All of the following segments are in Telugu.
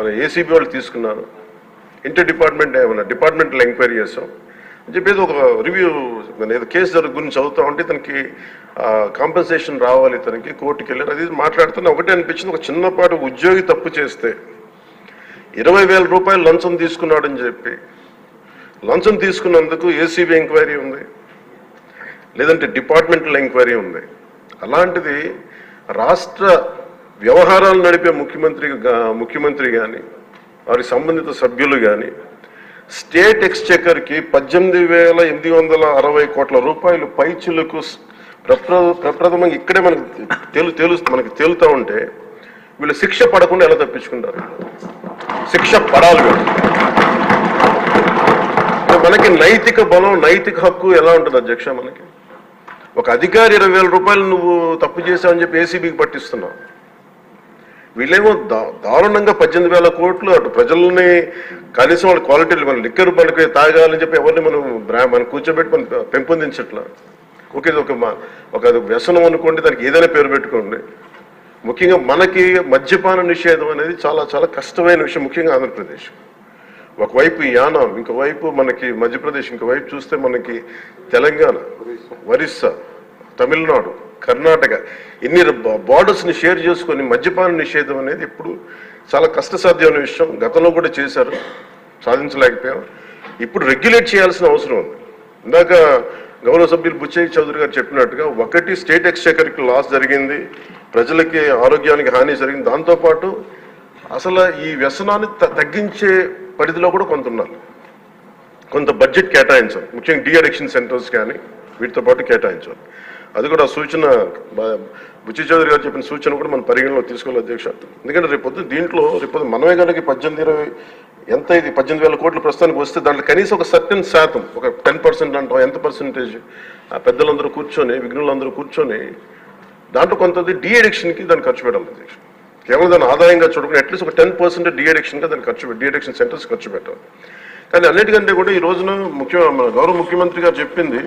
మన ఏసీబీ వాళ్ళు తీసుకున్నారు. ఇంటర్ డిపార్ట్మెంట్ ఏమన్నా డిపార్ట్మెంట్లో ఎంక్వైరీ చేస్తాం అని చెప్పేది ఒక రివ్యూ ఏదో కేసు జరుగు గురించి చదువుతా ఉంటే తనకి కాంపెన్సేషన్ రావాలి తనకి కోర్టుకి వెళ్ళారు. అది మాట్లాడుతున్నా ఒకటే అనిపించింది. ఒక చిన్నపాటి ఉద్యోగి తప్పు చేస్తే ఇరవై వేల రూపాయలు లంచం తీసుకున్నాడని చెప్పి. లంచం తీసుకున్నందుకు ఏసీబీ ఎంక్వైరీ ఉంది. లేదంటే డిపార్ట్మెంటల్ ఎంక్వైరీ ఉంది. అలాంటిది రాష్ట్ర వ్యవహారాలు నడిపే ముఖ్యమంత్రి ముఖ్యమంత్రి కానీ వారి సంబంధిత సభ్యులు కానీ స్టేట్ ఎక్స్చెకర్కి పద్దెనిమిది వేల ఎనిమిది వందల అరవై కోట్ల రూపాయలు పైచులకు ప్రప్ర ప్రప్రథమంగా ఇక్కడే మనకు తెలు తెలు మనకి తేలుతూ ఉంటే వీళ్ళు శిక్ష పడకుండా ఎలా తప్పించుకుంటారు? శిక్ష పడాలి వీళ్ళు. మనకి నైతిక బలం నైతిక హక్కు ఎలా ఉంటుంది అధ్యక్ష మనకి? ఒక అధికారి ఇరవై వేల రూపాయలు నువ్వు తప్పు చేశావని చెప్పి ఏసీబీకి పట్టిస్తున్నావు. వీళ్ళేమో దా- దారుణంగా పద్దెనిమిది వేల కోట్లు అటు ప్రజల్ని కనీసం వాళ్ళ క్వాలిటీలు మన లిక్కర్ మనకి తాగాలని చెప్పి ఎవరిని మనం బ్రా- మనం కూర్చోబెట్టి మనం పెంపొందించట్లా? ఓకే ఇది ఒక మా- ఒక అది వ్యసనం అనుకోండి దానికి ఏదైనా పేరు పెట్టుకోండి. ముఖ్యంగా మనకి మద్యపాన నిషేధం అనేది చాలా చాలా కష్టమైన విషయం ముఖ్యంగా ఆంధ్రప్రదేశ్. ఒకవైపు యానం ఇంకోవైపు మనకి మధ్యప్రదేశ్ ఇంకోవైపు చూస్తే మనకి తెలంగాణ ఒరిస్సా తమిళనాడు కర్ణాటక. ఇన్ని బార్డర్స్ని షేర్ చేసుకొని మద్యపాన నిషేధం అనేది ఇప్పుడు చాలా కష్టసాధ్యమైన విషయం. గతంలో కూడా చేశారు సాధించలేకపోయాం. ఇప్పుడు రెగ్యులేట్ చేయాల్సిన అవసరం ఉంది. ఇందాక గౌరవ సభ్యులు బుచ్చయ్య చౌదరి గారు చెప్పినట్టుగా ఒకటి స్టేట్ ఎక్స్చేకర్కి లాస్ జరిగింది ప్రజలకి ఆరోగ్యానికి హాని జరిగింది. దాంతోపాటు అసలు ఈ వ్యసనాన్ని తగ్గించే పరిధిలో కూడా కొంత ఉండాలి కొంత బడ్జెట్ కేటాయించాలి. ముఖ్యంగా డి అడిక్షన్ సెంటర్స్ కానీ వీటితో పాటు కేటాయించాలి. అది కూడా సూచన బుచ్చి చౌదరి గారు చెప్పిన సూచన కూడా మనం పరిగణలో తీసుకోవాలి అధ్యక్ష. ఎందుకంటే రేపొద్దు దీంట్లో రేపొద్దు మనమే కనుక పద్దెనిమిది ఇరవై ఎంత ఇది? పద్దెనిమిది వేల కోట్ల ప్రస్తుతానికి వస్తే దాంట్లో కనీసం ఒక సర్టెన్ శాతం ఒక టెన్ పర్సెంట్ అంటాం ఎంత పర్సెంటేజ్? ఆ పెద్దలందరూ కూర్చొని విఘ్నులందరూ కూర్చొని దాంట్లో కొంతది డి అడిక్షన్కి దాన్ని ఖర్చు పెట్టాలి అధ్యక్ష. కేవలం దాని ఆదాయంగా చూడకుండా అట్లీస్ట్ ఒక టెన్ పర్సెంట్ డి అడిక్షన్గా దాన్ని ఖర్చు డి అడిక్షన్ సెంటర్స్ ఖర్చు పెట్టాలి. కానీ అన్నిటికంటే కూడా ఈ రోజున ముఖ్య మన గౌరవ ముఖ్యమంత్రి గారు చెప్పింది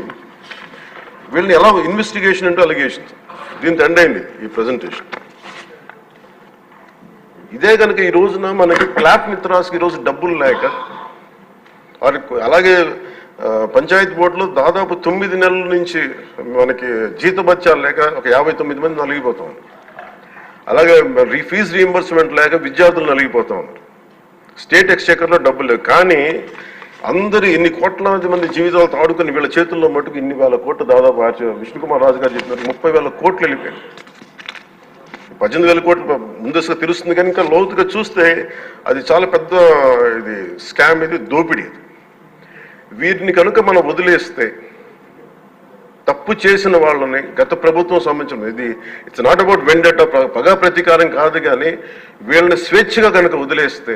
వీళ్ళని ఎలా ఇన్వెస్టిగేషన్ అంటే అలిగేషన్ దీంతో ఎండ్ అయింది ఈ ప్రజెంటేషన్ ఇదే కనుక ఈ రోజున మనకి క్లాప్ మిత్రాస్కి ఈరోజు డబ్బులు లేక అలాగే పంచాయత్ బోర్డులో దాదాపు తొమ్మిది నెలల నుంచి మనకి జీతభత్యాలు లేక ఒక యాభై తొమ్మిది మంది నలిగిపోతాం అలాగే రీ ఫీజు రీఎంబర్స్మెంట్ లేక విద్యార్థులు నలిగిపోతా ఉన్నారు. స్టేట్ ఎక్స్చేకర్లో డబ్బులు లేవు. కానీ అందరూ ఇన్ని కోట్లాది మంది జీవితాలతో ఆడుకుని వీళ్ళ చేతుల్లో మటుకు ఇన్ని వేల కోట్లు దాదాపు విష్ణుకుమార్ రాజు గారు చెప్పినట్టు ముప్పై వేల కోట్లు వెళ్ళిపోయాయి. పద్దెనిమిది వేల కోట్లు ముందస్తుగా తెలుస్తుంది కానీ ఇంకా లోతుగా చూస్తే అది చాలా పెద్ద ఇది స్కామ్ ఇది దోపిడీ ఇది వీరిని కనుక మనం వదిలేస్తే తప్పు చేసిన వాళ్ళని గత ప్రభుత్వం సంబంధించిన ఇది ఇట్స్ నాట్ అబౌట్ వెండట పగా ప్రతీకారం కాదు కానీ వీళ్ళని స్వేచ్ఛగా కనుక వదిలేస్తే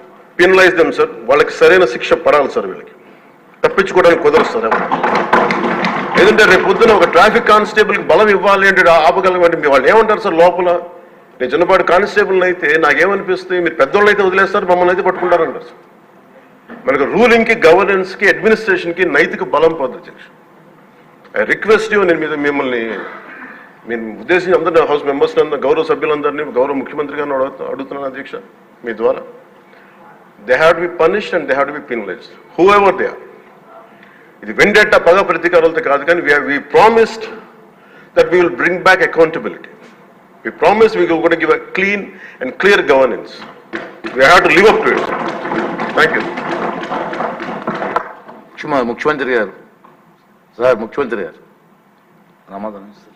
penalize them sir వాళ్ళకి సరైన శిక్ష పడాలి సార్ వీళ్ళకి. తప్పించుకోవడానికి కుదరదు సార్ ఏదంటే రేపు పొద్దున ఒక ట్రాఫిక్ కానిస్టేబుల్కి బలం ఇవ్వాలి అంటే ఆపగలమంటే వాళ్ళు ఏమంటారు సార్ లోపల? నేను చిన్నపాటి కానిస్టేబుల్ అయితే నాకేమనిపిస్తుంది? మీరు పెద్దోళ్ళు అయితే వదిలేస్తారు మమ్మల్ని అయితే పట్టుకుంటారంటారు సార్ మనకు రూలింగ్కి గవర్నెన్స్కి అడ్మినిస్ట్రేషన్కి నైతిక బలం పోదు అధ్యక్ష ఐ రిక్వెస్ట్ యూ నేను మీద మిమ్మల్ని నేను ఉద్దేశించి అందరినీ హౌస్ మెంబర్స్ గౌరవ సభ్యులందరినీ గౌరవ ముఖ్యమంత్రి గారిని అడుగుతా అడుగుతున్నాను అధ్యక్ష మీ ద్వారా. They have to be punished and they have to be penalized whoever they are ఇది వెండెట్ట పగ ప్రతీకారాలతో కాదు కానీ we promised that we will bring back accountability we promise we కూడా give a clean and clear governance we have to live up to it thank you ముఖ్యమ- ముఖ్యమంత్రి గారు సార్ ముఖ్యమంత్రి గారు సమాధానం ఇస్తారు.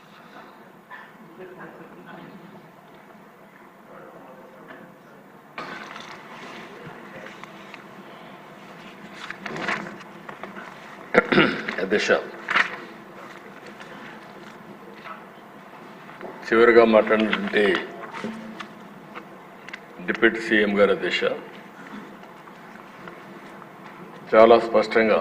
అధ్యక్ష చివరిగా మాట్లాడినటువంటి డిప్యూటీ సీఎం గారి దిశ చాలా స్పష్టంగా